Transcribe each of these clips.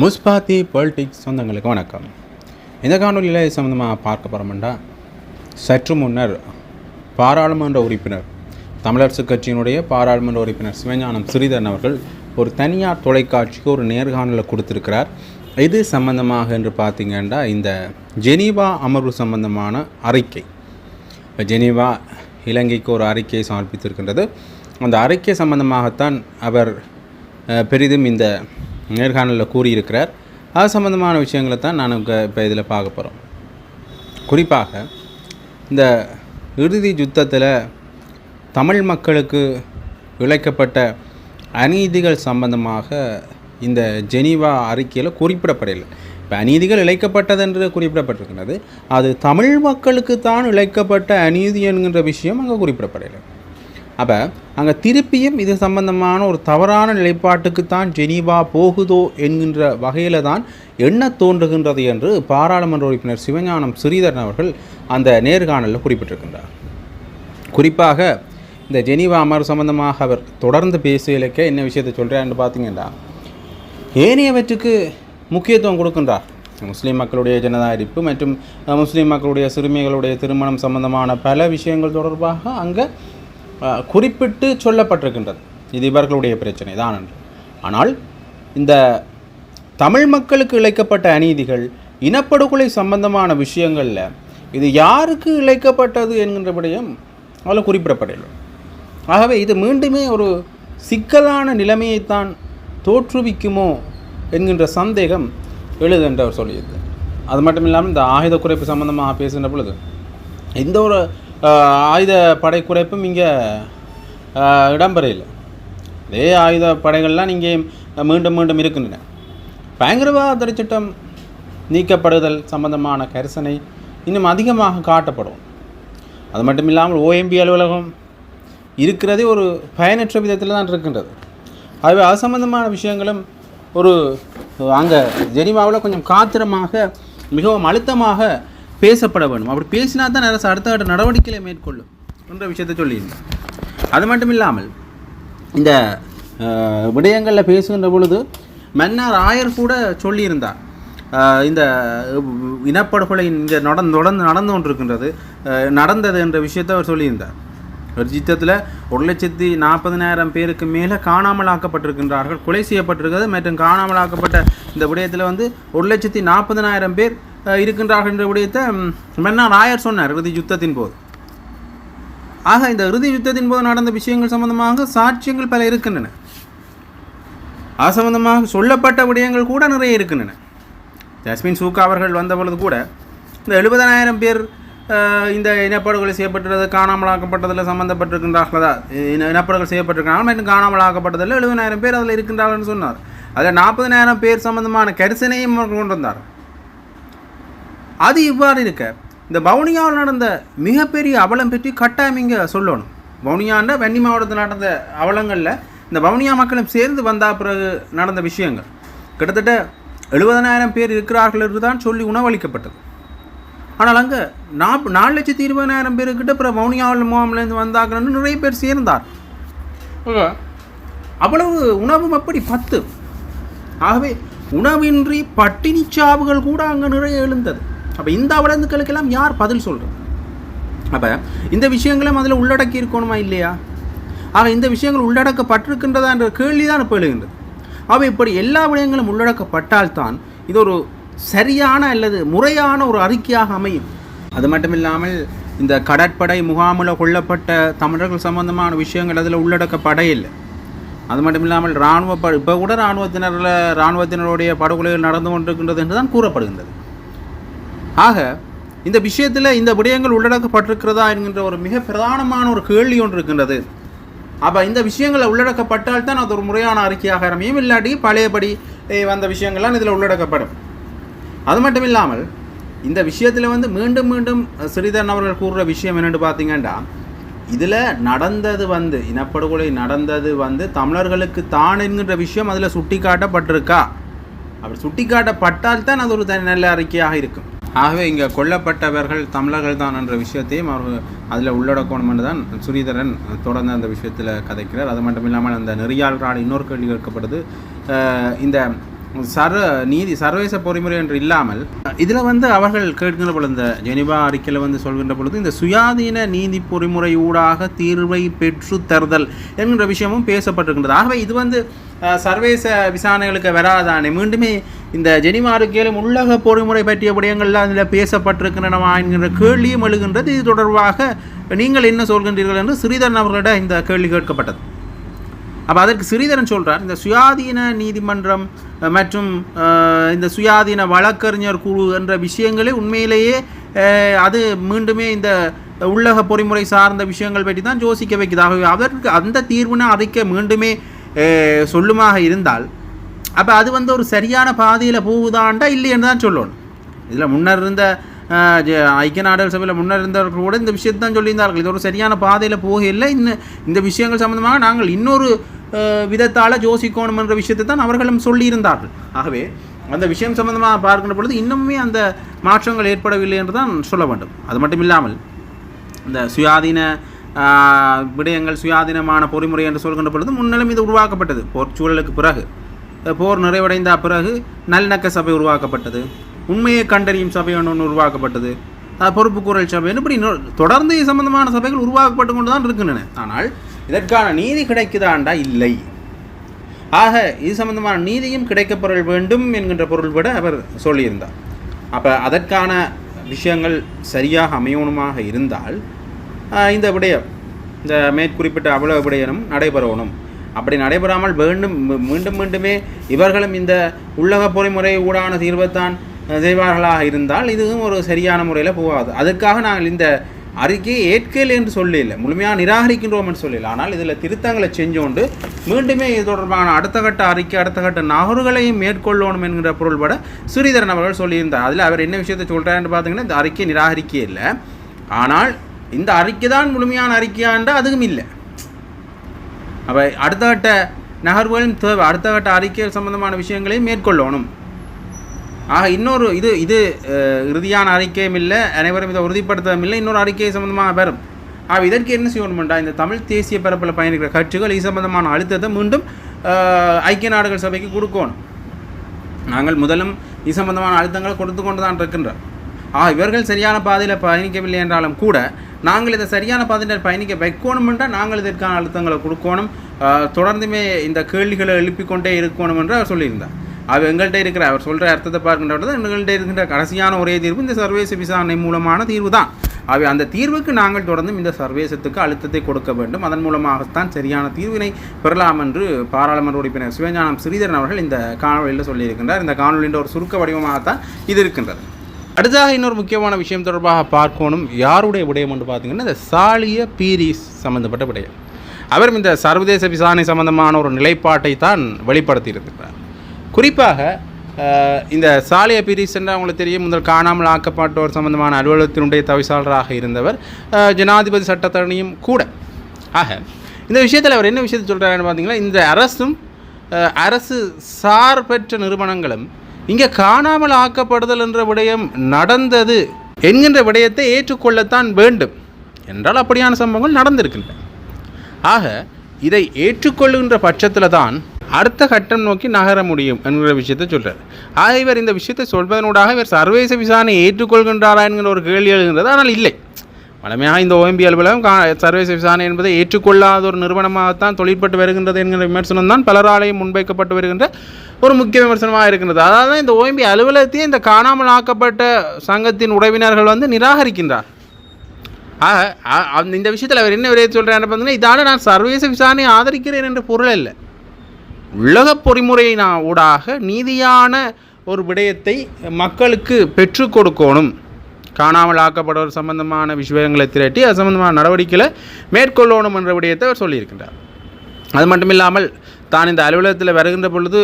முஸ்பாத்தி politics சொந்தங்களுக்கு வணக்கம். இந்த காணொலியில் சம்மந்தமாக பார்க்க போகிறோம்டா சற்று முன்னர் பாராளுமன்ற உறுப்பினர் தமிழரசு கட்சியினுடைய பாராளுமன்ற உறுப்பினர் சிவஞானம் ஸ்ரீதரன் அவர்கள் ஒரு தனியார் தொலைக்காட்சிக்கு ஒரு நேர்காணலை கொடுத்துருக்கிறார். இது சம்பந்தமாக என்று பார்த்தீங்கன்னா இந்த ஜெனீவா அமர்வு சம்பந்தமான அறிக்கை. ஜெனீவா இலங்கைக்கு ஒரு அறிக்கையை சமர்ப்பித்திருக்கின்றது. அந்த அறிக்கை சம்பந்தமாகத்தான் அவர் பெரிதும் இந்த நேர்காணலில் கூறியிருக்கிறார். அது சம்மந்தமான விஷயங்களை தான் நான் இப்போ இதில் பார்க்க போகிறோம் குறிப்பாக இந்த இறுதி யுத்தத்தில் தமிழ் மக்களுக்கு இழைக்கப்பட்ட அநீதிகள் சம்பந்தமாக இந்த ஜெனீவா அறிக்கையில் குறிப்பிடப்படவில்லை. இப்போ அநீதிகள் இழைக்கப்பட்டது என்று குறிப்பிடப்பட்டிருக்கிறது. அது தமிழ் மக்களுக்கு தான் இழைக்கப்பட்ட அநீதி என்கின்ற விஷயம் அங்கே குறிப்பிடப்படவில்லை. அப்போ அங்கே திருப்பியும் இது சம்பந்தமான ஒரு தவறான நிலைப்பாட்டுக்கு தான் ஜெனீவா போகுதோ என்கின்ற வகையில் தான் என்ன தோன்றுகின்றது என்று பாராளுமன்ற உறுப்பினர் சிவஞானம் ஸ்ரீதரன் அவர்கள் அந்த நேர்காணலில் குறிப்பிட்டிருக்கின்றார். குறிப்பாக இந்த ஜெனீவா அமர்வு சம்பந்தமாக அவர் தொடர்ந்து பேசுவதற்கு என்ன விஷயத்தை சொல்கிறார்னு பார்த்தீங்கன்னா ஏனையவற்றுக்கு முக்கியத்துவம் கொடுக்கின்றார். முஸ்லீம் மக்களுடைய ஜனதாரிப்பு மற்றும் முஸ்லீம் மக்களுடைய சிறுமிகளுடைய திருமணம் சம்பந்தமான பல விஷயங்கள் தொடர்பாக அங்கே குறிப்பிட்டு சொல்லப்பட்டிருக்கின்றது. இது இவர்களுடைய பிரச்சனை தான் என்று. ஆனால் இந்த தமிழ் மக்களுக்கு இழைக்கப்பட்ட அநீதிகள் இனப்படுகொலை சம்பந்தமான விஷயங்களில் இது யாருக்கு இழைக்கப்பட்டது என்கின்ற விடயம் அதில் குறிப்பிடப்படவில்லை. ஆகவே இது மீண்டுமே ஒரு சிக்கலான நிலைமையைத்தான் தோற்றுவிக்குமோ என்கின்ற சந்தேகம் எழுது என்று அவர் சொல்லியது. அது மட்டும் இல்லாமல் இந்த ஆயுத குறைப்பு சம்பந்தமாக பேசுகின்ற பொழுது எந்த ஒரு ஆயுத படை குறைப்பும் இங்கே இடம்பெறையில் அதே ஆயுத படைகள்லாம் இங்கே மீண்டும் மீண்டும் இருக்கின்றன. பயங்கரவாத தடை சட்டம் நீக்கப்படுதல் சம்பந்தமான கரிசனை இன்னும் அதிகமாக காட்டப்படும். அது மட்டும் இல்லாமல் ஓஎம்பி அலுவலகம் இருக்கிறதே ஒரு பயனற்ற விதத்தில் தான் இருக்கின்றது. ஆகவே அது சம்பந்தமான விஷயங்களும் ஒரு அங்கே ஜெனிவாவில் கொஞ்சம் காத்திரமாக மிகவும் அழுத்தமாக பேசப்பட வேண்டும். அப்படி பேசினா தான் அரசு அடுத்த கட்ட நடவடிக்கைகளை மேற்கொள்ளும் என்ற விஷயத்தை சொல்லியிருந்தேன். அது மட்டும் இல்லாமல் இந்த விடயங்களில் பேசுகின்ற பொழுது மன்னர் ஆயர் கூட சொல்லியிருந்தார். இந்த இனப்படுகொலை இங்கே நடந்து தொடர்ந்து நடந்து கொண்டிருக்கின்றது. நடந்தது என்ற விஷயத்தை அவர் சொல்லியிருந்தார். ஒரு சித்தத்தில் ஒரு லட்சத்தி நாற்பதினாயிரம் பேருக்கு மேலே காணாமல் ஆக்கப்பட்டிருக்கின்றார்கள் கொலை செய்யப்பட்டிருக்கிறது மற்றும் காணாமல் ஆக்கப்பட்ட இந்த விடயத்தில் வந்து ஒரு லட்சத்தி நாற்பதினாயிரம் பேர் இருக்கின்றார்கள் என்ற விடயத்தை ம், நாயர் சொன்னார் இறுதி யுத்தத்தின் போது. ஆக இந்த இறுதி யுத்தத்தின் போது நடந்த விஷயங்கள் சம்பந்தமாக சாட்சியங்கள் பல இருக்கின்றன. அது சம்பந்தமாக சொல்லப்பட்ட விடயங்கள் கூட நிறைய இருக்கின்றன. ஜஸ்மின் சூக்கா அவர்கள் வந்த பொழுது கூட இந்த எழுபதனாயிரம் பேர் இந்த இனப்படுகொலை செய்யப்பட்டது காணாமலாக்கப்பட்டதில் சம்மந்தப்பட்டிருக்கின்றார்களா இன இனப்படுகொலை செய்யப்பட்டிருக்கிறார்கள் மற்றும் காணாமலாக்கப்பட்டதில் எழுபதாயிரம் பேர் அதில் இருக்கின்றார்கள்னு சொன்னார். அதில் நாற்பதனாயிரம் பேர் சம்பந்தமான கரிசனையும் கொண்டு வந்தார் அது இவ்வாறு இருக்க இந்த வவுனியாவில் நடந்த மிகப்பெரிய அவலம் பற்றி கட்டாயம் இங்கே சொல்லணும். வவுனியான்ற வெண்ணி மாவட்டத்தில் நடந்த அவலங்களில் இந்த வவுனியா மக்களும் சேர்ந்து வந்தால் பிறகு நடந்த விஷயங்கள். கிட்டத்தட்ட எழுபதனாயிரம் பேர் இருக்கிறார்கள் என்று தான் சொல்லி உணவளிக்கப்பட்டது. ஆனால் அங்கே நாப் நாலு லட்சத்தி இருபதாயிரம் பேருக்கிட்ட அப்புறம் வவுனியாவில் முகாம்லேருந்து வந்தாங்கன்னு நிறைய பேர் சேர்ந்தார். அவ்வளவு உணவும் அப்படி பத்து. ஆகவே உணவின்றி பட்டினி சாவுகள் கூட அங்கே நிறைய எழுந்தது. அப்போ இந்த அவலந்துக்களுக்கெல்லாம் யார் பதில் சொல்கிறது அப்போ இந்த விஷயங்களும் அதில் உள்ளடக்கி இருக்கணுமா இல்லையா? ஆக இந்த விஷயங்கள் உள்ளடக்கப்பட்டிருக்கின்றதா என்ற கேள்வி தான் இப்போ எழுகின்றது. அவை இப்படி எல்லா விடயங்களும் உள்ளடக்கப்பட்டால்தான் இது ஒரு சரியான அல்லது முறையான ஒரு அறிக்கையாக அமையும். அது மட்டும் இல்லாமல் இந்த கடற்படை முகாமில் கொல்லப்பட்ட தமிழர்கள் சம்பந்தமான விஷயங்கள் அதில் உள்ளடக்கப்பட இல்லை அது மட்டும் இல்லாமல் இராணுவ ப இப்போ கூட இராணுவத்தினரில் இராணுவத்தினருடைய படுகொலைகள் நடந்து கொண்டிருக்கின்றது என்று தான் கூறப்படுகின்றது. ஆக இந்த விஷயத்தில் இந்த விடயங்கள் உள்ளடக்கப்பட்டிருக்கிறதா என்கின்ற ஒரு மிக பிரதானமான ஒரு கேள்வி ஒன்று இருக்கின்றது. அப்போ இந்த விஷயங்களை உள்ளடக்கப்பட்டால் தான் அது ஒரு முறையான அறிக்கையாக அமையும். இல்லாட்டி பழையபடி வந்த விஷயங்கள்லாம் இதில் உள்ளடக்கப்படும். அது மட்டும் இல்லாமல் இந்த விஷயத்தில் வந்து மீண்டும் மீண்டும் ஸ்ரீதரன் அவர்கள் கூறுற விஷயம் என்னென்னு பார்த்தீங்கன்னா இதில் நடந்தது வந்து இனப்படுகொலை நடந்தது வந்து தமிழர்களுக்கு தான் என்கின்ற விஷயம் அதில் சுட்டி காட்டப்பட்டிருக்கா அப்படி சுட்டி காட்டப்பட்டால் தான் அது ஒரு நல்ல அறிக்கையாக இருக்கும். ஆகவே இங்கே கொல்லப்பட்டவர்கள் தமிழர்கள் தான் என்ற விஷயத்தையும் அவர் அதில் உள்ளடக்கணும் என்று தான் சுரீதரன் தொடர்ந்து அந்த விஷயத்தில் கதைக்கிறார். அது மட்டும் இல்லாமல் அந்த நெறியாளரால் இன்னொரு கேள்வி கேட்கப்படுது. இந்த சர நீதி சர்வதேச பொறிமுறை என்று இல்லாமல் இதில் வந்து அவர்கள் கேட்கின்ற பொழுது இந்த ஜெனிவா அறிக்கையில் வந்து சொல்கின்ற பொழுது இந்த சுயாதீன நீதி பொறிமுறை ஊடாக தீர்வை பெற்று தருதல் என்கின்ற விஷயமும் பேசப்பட்டிருக்கின்றது. ஆகவே இது வந்து சர்வதேச விசாரணைகளுக்கு வராதானே மீண்டுமே இந்த ஜெனிவா அறிக்கையிலும் உள்ளக பொறிமுறை பற்றிய விடயங்கள்லாம் அதில் பேசப்பட்டிருக்கின்றனவா என்கின்ற கேள்வியும் எழுகின்றது. இது தொடர்பாக நீங்கள் என்ன சொல்கின்றீர்கள் என்று ஸ்ரீதரன் அவர்களிடம் இந்த கேள்வி கேட்கப்பட்டது. அப்போ அதற்கு ஸ்ரீதரன் சொல்கிறார் இந்த சுயாதீன நீதிமன்றம் மற்றும் இந்த சுயாதீன வழக்கறிஞர் குழு என்ற விஷயங்களே உண்மையிலேயே அது மீண்டுமே இந்த உள்ளக பொறிமுறை சார்ந்த விஷயங்கள் பற்றி தான் யோசிக்க வைக்குது. ஆகவே அதற்கு அந்த தீர்வுன அறிக்கை மீண்டுமே சொல்லுமாக இருந்தால் அப்போ அது வந்து ஒரு சரியான பாதையில் போகுதாண்டா இல்லைன்னு தான் சொல்லணும். இதில் முன்னர் இருந்த ஜ- ஐக்கிய நாடுகள் சபையில் முன்னர் இருந்தவர்கள் கூட இந்த விஷயத்தை தான் சொல்லியிருந்தார்கள். இது ஒரு சரியான பாதையில் போகல இன்னும் இந்த விஷயங்கள் சம்மந்தமாக நாங்கள் இன்னொரு விதத்தால் யோசிக்கணும் என்ற விஷயத்தை தான் அவர்களும் சொல்லியிருந்தார்கள். ஆகவே அந்த விஷயம் சம்பந்தமாக பார்க்கின்ற பொழுது இன்னுமே அந்த மாற்றங்கள் ஏற்படவில்லை என்று தான் சொல்ல வேண்டும். அது மட்டும் இல்லாமல் இந்த சுயாதீன விடயங்கள் சுயாதீனமான பொறிமுறை என்று சொல்கின்ற பொழுது முன்னிலும் இது உருவாக்கப்பட்டது. போர் சூழலுக்கு பிறகு போர் நிறைவடைந்த பிறகு நல்லிணக்க சபை உருவாக்கப்பட்டது. உண்மையை கண்டறியும் சபை ஒன்று உருவாக்கப்பட்டது. பொறுப்புக்கூறல் சபை இப்படி தொடர்ந்து சம்பந்தமான சபைகள் உருவாக்கப்பட்டு கொண்டு தான் இருக்கின்றன. ஆனால் இதற்கான நீதி கிடைக்குதாண்டா? இல்லை. ஆக இது சம்பந்தமான நீதியும் கிடைக்கப்பெற வேண்டும் என்கின்ற பொருள் விட அவர் சொல்லியிருந்தார். அப்போ அதற்கான விஷயங்கள் சரியாக அமையணுமாக இருந்தால் இந்த விடயம் இந்த மேற்குறிப்பிட்ட அவ்வளவு விடயனும் நடைபெறணும். அப்படி நடைபெறாமல் வேண்டும் மீண்டும் மீண்டுமே இவர்களும் இந்த உள்ளக பொறிமுறை ஊடான தீர்வைத்தான் செய்வார்களாக இருந்தால் இதுவும் ஒரு சரியான முறையில் போகாது. அதுக்காக நாங்கள் இந்த அறிக்கையை ஏற்கையில் என்று சொல்லல முழுமையாக நிராகரிக்கின்றோம் என்று சொல்லல ஆனால் இதில் திருத்தங்களை செஞ்சோண்டு மீண்டுமே இது தொடர்பான அடுத்த கட்ட அறிக்கை அடுத்த கட்ட நகர்களையும் மேற்கொள்ளணும் என்கிற பொருள்பட ஸ்ரீதரன் அவர்கள் சொல்லியிருந்தார். அதில் அவர் என்ன விஷயத்தை சொல்கிறாருன்னு பார்த்தீங்கன்னா இந்த அறிக்கை நிராகரிக்கே இல்லை. ஆனால் இந்த அறிக்கை தான் முழுமையான அறிக்கையாண்டா அதுவும் இல்லை. அப்போ அடுத்த கட்ட நகர்வுகளும் தேவை அடுத்த கட்ட அறிக்கை சம்பந்தமான விஷயங்களையும் மேற்கொள்ளணும். ஆக இன்னொரு இது இது இறுதியான அறிக்கையும் இல்லை அனைவரும் இதை உறுதிப்படுத்தவும் இல்லை இன்னொரு அறிக்கை சம்பந்தமாக வரும் ஆக இதற்கு என்ன செய்யணும்டா இந்த தமிழ் தேசிய பரப்பில் பயணிக்கிற கட்சிகள் இது சம்பந்தமான அழுத்தத்தை மீண்டும் ஐக்கிய நாடுகள் சபைக்கு கொடுக்கணும். நாங்கள் முதலும் இது சம்பந்தமான அழுத்தங்களை கொடுத்து கொண்டு தான் இருக்கின்றோம். ஆ இவர்கள் சரியான பாதையில் பயணிக்கவில்லை என்றாலும் கூட நாங்கள் இதை சரியான பாதையில் பயணிக்க வைக்கணும் என்றால் நாங்கள் இதற்கான அழுத்தங்களை கொடுக்கணும். தொடர்ந்துமே இந்த கேள்விகளை எழுப்பிக்கொண்டே இருக்கணும் என்று அவர் சொல்லியிருந்தார். அவர் எங்கள்கிட்ட இருக்கிற அவர் சொல்கிற அர்த்தத்தை பார்க்கின்ற எங்கள்கிட்ட இருக்கின்ற கடைசியான ஒரே தீர்வு இந்த சர்வதேச விசாரணை மூலமான தீர்வு தான். அவை அந்த தீர்வுக்கு நாங்கள் தொடர்ந்தும் இந்த சர்வேசத்துக்கு அழுத்தத்தை கொடுக்க வேண்டும். அதன் மூலமாகத்தான் சரியான தீர்வினை பெறலாம் என்று பாராளுமன்ற உறுப்பினர் சிவஞானம் ஸ்ரீதரன் அவர்கள் இந்த காணொலியில் சொல்லியிருக்கின்றார். இந்த காணொலியின் ஒரு சுருக்க வடிவமாகத்தான் இது இருக்கின்றது. அடுத்ததாக இன்னொரு முக்கியமான விஷயம் தொடர்பாக பார்க்கணும். யாருடைய விடயம் என்று பார்த்தீங்கன்னா இந்த சாலிய பீரிஸ் சம்பந்தப்பட்ட விடயம். அவரும் இந்த சர்வதேச விசாரணை சம்பந்தமான ஒரு நிலைப்பாட்டை தான் வெளிப்படுத்தியிருக்கிறார். குறிப்பாக இந்த சாலிய பீரிஸ் அவங்களுக்கு தெரியும் முதல் காணாமல் ஆக்கப்பட்டோர் சம்பந்தமான அலுவலகத்தினுடைய தவிசாளராக இருந்தவர் ஜனாதிபதி சட்டத்தரணியும் கூட. ஆக இந்த விஷயத்தில் அவர் என்ன விஷயத்தை சொல்கிறாருன்னு பார்த்தீங்கன்னா இந்த அரசும் அரசு சார்பற்ற நிறுவனங்களும் இங்கே காணாமல் ஆக்கப்படுதல் என்ற விடயம் நடந்தது என்கின்ற விடயத்தை ஏற்றுக்கொள்ளத்தான் வேண்டும் என்றால் அப்படியான சம்பவங்கள் நடந்திருக்கின்றன. ஆக இதை ஏற்றுக்கொள்ளுகின்ற பட்சத்தில் தான் அடுத்த கட்டம் நோக்கி நகர முடியும் என்கிற விஷயத்தை சொல்கிறார் ஆக இவர் இந்த விஷயத்தை சொல்வதனூடாக இவர் சர்வதேச விசாரணையை ஏற்றுக்கொள்கின்றாரா என்கிற ஒரு கேள்வி எழுகின்றது. ஆனால் இல்லை. வளமையாக இந்த ஓஎம்பி அலுவலகம் கா சர்வதேச விசாரணை என்பதை ஏற்றுக்கொள்ளாத ஒரு நிறுவனமாகத்தான் தொழிற்பட்டு வருகின்றது என்கிற விமர்சனம் தான் பலராலையும் முன்வைக்கப்பட்டு வருகின்ற ஒரு முக்கிய விமர்சனமாக இருக்கின்றது. அதாவது இந்த ஓஎம்பி அலுவலகத்தையே இந்த காணாமல் ஆக்கப்பட்ட சங்கத்தின் உறவினர்கள் வந்து நிராகரிக்கின்றார். ஆக அந்த இந்த விஷயத்தில் அவர் என்ன விரைவு சொல்கிறார் பார்த்தீங்கன்னா இதால் நான் சர்வதேச விசாரணையை ஆதரிக்கிறேன் என்ற பொருள் இல்லை உலக பொறிமுறை ஊடாக நீதியான ஒரு விடயத்தை மக்களுக்கு பெற்று கொடுக்கணும். காணாமல் ஆக்கப்படுவர் சம்பந்தமான விஷயங்களை திரட்டி அது சம்பந்தமான நடவடிக்கைகளை மேற்கொள்ளணும் என்ற விடயத்தை அவர் சொல்லியிருக்கின்றார். அது மட்டும் இல்லாமல் தான் இந்த அலுவலகத்தில் வருகின்ற பொழுது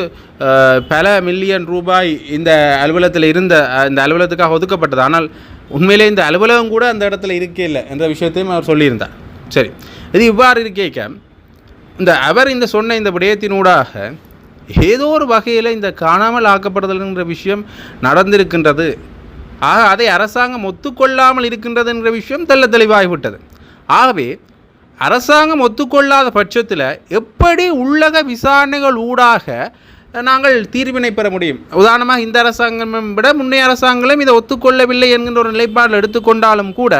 பல மில்லியன் ரூபாய் இந்த அலுவலகத்தில் இருந்த இந்த அலுவலகத்துக்காக ஒதுக்கப்பட்டது. ஆனால் உண்மையிலே இந்த அலுவலகம் கூட அந்த இடத்துல இருக்கே இல்லை என்ற விஷயத்தையும் அவர் சொல்லியிருந்தார். சரி இது இவ்வாறு இருக்கேக்க இந்த அவர் இந்த சொன்ன இந்த விடயத்தினூடாக ஏதோ ஒரு வகையில் இந்த காணாமல் ஆக்கப்படுதல்ங்கிற விஷயம் நடந்திருக்கின்றது. ஆக அதை அரசாங்கம் ஒத்துக்கொள்ளாமல் இருக்கின்றது என்ற விஷயம் தெள்ள தெளிவாகிவிட்டது ஆகவே அரசாங்கம் ஒத்துக்கொள்ளாத பட்சத்தில் எப்படி உள்ளக விசாரணைகள் ஊடாக நாங்கள் தீர்வினை பெற முடியும்? உதாரணமாக இந்த அரசாங்கம் விட முன்னைய அரசாங்கங்களும் இதை ஒத்துக்கொள்ளவில்லை என்கின்ற ஒரு நிலைப்பாடு எடுத்துக்கொண்டாலும் கூட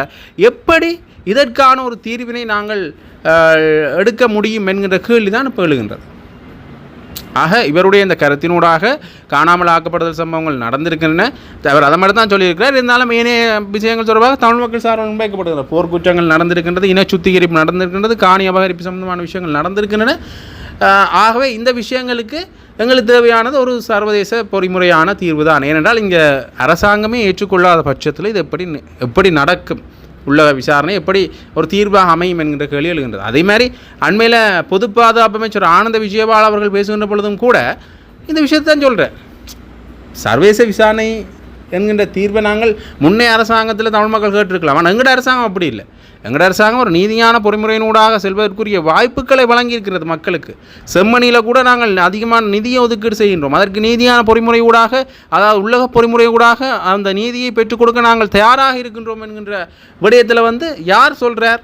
எப்படி இதற்கான ஒரு தீர்வினை நாங்கள் எடுக்க முடியும் என்கின்ற கேள்வி தான் இப்போ எழுகின்றது. ஆக இவருடைய இந்த கருத்தினூடாக காணாமல் ஆக்கப்படுதல் சம்பவங்கள் நடந்திருக்கின்றன. அவர் அதை மட்டும் தான் சொல்லியிருக்கிறார். இருந்தாலும் ஏனைய விஷயங்கள் தொடர்பாக தமிழ் மக்கள் சார்பில் முன்வைக்கப்படுகிறது போர்க்குற்றங்கள் நடந்திருக்கின்றது இன சுத்திகரிப்பு நடந்திருக்கின்றது காணி அபகரிப்பு சம்பந்தமான விஷயங்கள் நடந்திருக்கின்றன. ஆகவே இந்த விஷயங்களுக்கு எங்களுக்கு தேவையானது ஒரு சர்வதேச பொறிமுறையான தீர்வு தான் ஏனென்றால் இங்கே அரசாங்கமே ஏற்றுக்கொள்ளாத பட்சத்தில் இது எப்படி எப்படி நடக்கும்? உள்ள விசாரணை எப்படி ஒரு தீர்வாக அமையும் என்கின்ற கேள்வி எழுகின்றது. அதே மாதிரி அண்மையில் பொது பாதுகாப்பு அமைச்சர் ஆனந்த விஜயபால் அவர்கள் பேசுகின்ற பொழுதும் கூட இந்த விஷயத்தை தான் சொல்கிறேன் சர்வதேச விசாரணை என்கின்ற தீர்வை நாங்கள் முன்னே அரசாங்கத்தில் தமிழ் மக்கள் கேட்டிருக்கலாம். ஆனால் எங்கட அரசாங்கம் அப்படி இல்லை. எங்கட அரசாங்கம் ஒரு நீதியான பொறிமுறையினூடாக செல்வதற்குரிய வாய்ப்புகளை வழங்கியிருக்கிறது மக்களுக்கு. செம்மணியில் கூட நாங்கள் அதிகமான நிதியை ஒதுக்கீடு செய்கின்றோம். அதற்கு நீதியான பொறிமுறை ஊடாக அதாவது உள்ளக பொறிமுறை ஊடாக அந்த நீதியை பெற்றுக் கொடுக்க நாங்கள் தயாராக இருக்கின்றோம் என்கின்ற விடயத்தில் வந்து யார் சொல்கிறார்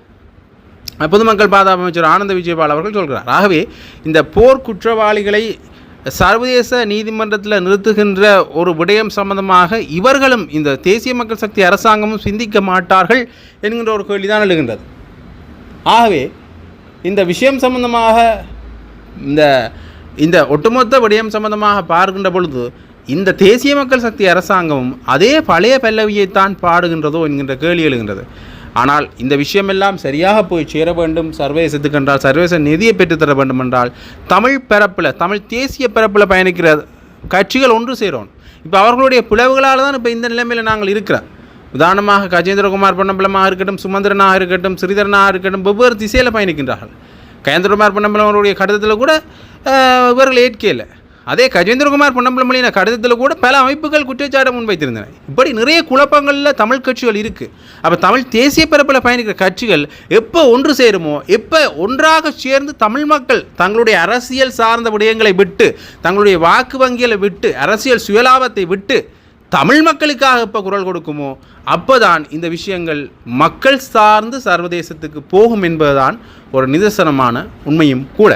பொதுமக்கள் பாதுகாப்பு அமைச்சர் ஆனந்த விஜயபால் அவர்கள் சொல்கிறார் ஆகவே இந்த போர் குற்றவாளிகளை சர்வதேச நீதிமன்றத்தில் நிறுத்துகின்ற ஒரு விடயம் சம்பந்தமாக இவர்களும் இந்த தேசிய மக்கள் சக்தி அரசாங்கமும் சிந்திக்க மாட்டார்கள் என்கின்ற ஒரு கேள்விதான் எழுகின்றது. ஆகவே இந்த விஷயம் சம்பந்தமாக இந்த இந்த ஒட்டுமொத்த விடயம் சம்பந்தமாக பார்க்கின்ற பொழுது இந்த தேசிய மக்கள் சக்தி அரசாங்கமும் அதே பழைய பல்லவியைத்தான் பாடுகின்றதோ என்கின்ற கேள்வி எழுகின்றது. ஆனால் இந்த விஷயமெல்லாம் சரியாக போய் சேர வேண்டும் சர்வதேசத்துக்கு என்றால் சர்வதேச நிதியை பெற்றுத்தர வேண்டும் என்றால் தமிழ் பரப்பில் தமிழ் தேசிய பரப்பில் பயணிக்கிற கட்சிகள் ஒன்று சேரும். இப்போ அவர்களுடைய பிளவுகளால் தான் இப்போ இந்த நிலைமையில் நாங்கள் இருக்கிறோம். உதாரணமாக கஜேந்திரகுமார் பொன்னம்பலமாக இருக்கட்டும் சுமந்திரனாக இருக்கட்டும் ஸ்ரீதரனாக இருக்கட்டும் வெவ்வேறு திசையில் பயணிக்கின்றார்கள். கஜேந்திரகுமார் பொன்னம்பலம் அவருடைய கடிதத்தில் கூட இவர்கள் ஏற்கையில் அதே கஜேந்திரகுமார் பொன்னம்பலமலின கடிதத்தில் கூட பல அமைப்புகள் குற்றச்சாட்டு முன்வைத்திருந்தன. இப்படி நிறைய குழப்பங்களில் தமிழ் கட்சிகள் இருக்குது அப்போ தமிழ் தேசிய பரப்பில் பயணிக்கிற கட்சிகள் எப்போ ஒன்று சேருமோ எப்போ ஒன்றாக சேர்ந்து தமிழ் மக்கள் தங்களுடைய அரசியல் சார்ந்த விடயங்களை விட்டு தங்களுடைய வாக்கு வங்கிகளை விட்டு அரசியல் சுயலாபத்தை விட்டு தமிழ் மக்களுக்காக இப்போ குரல் கொடுக்குமோ அப்போதான் இந்த விஷயங்கள் மக்கள் சார்ந்து சர்வதேசத்துக்கு போகும் என்பதுதான் ஒரு நிதர்சனமான உண்மையும் கூட.